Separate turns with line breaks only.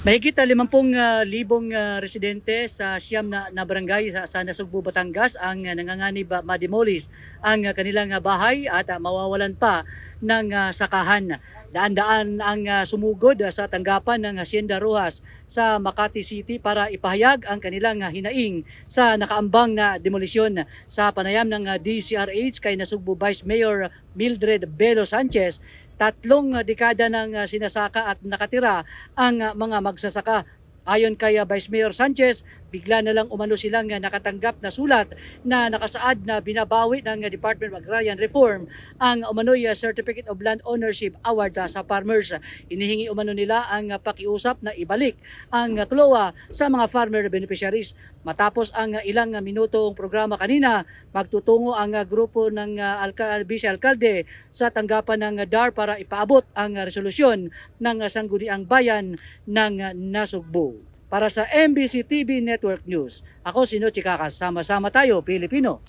Mahigit na 50 uh, libong uh, residente sa siyam na, na barangay sa, sa Nasugbu, Batangas ang uh, nanganganib uh, mademolis ang uh, kanilang uh, bahay at uh, mawawalan pa ng uh, sakahan. Daan-daan ang uh, sumugod uh, sa tanggapan ng Hacienda Rojas sa Makati City para ipahayag ang kanilang uh, hinaing sa nakaambang na demolisyon sa panayam ng uh, DCRH kay Nasugbu Vice Mayor Mildred Belo Sanchez tatlong dekada ng uh, sinasaka at nakatira ang uh, mga magsasaka. Ayon kay Vice Mayor Sanchez, bigla na lang umano silang nakatanggap na sulat na nakasaad na binabawi ng Department of Agrarian Reform ang umano'y Certificate of Land Ownership Award sa farmers. Inihingi umano nila ang pakiusap na ibalik ang CLOA sa mga farmer beneficiaries. Matapos ang ilang minutong programa kanina, magtutungo ang grupo ng Alka- Vice Alcalde sa tanggapan ng DAR para ipaabot ang resolusyon ng Sangguniang Bayan ng Nasugbu. Para sa MBC TV Network News, ako si Nochi Kakas. Sama-sama tayo, Pilipino.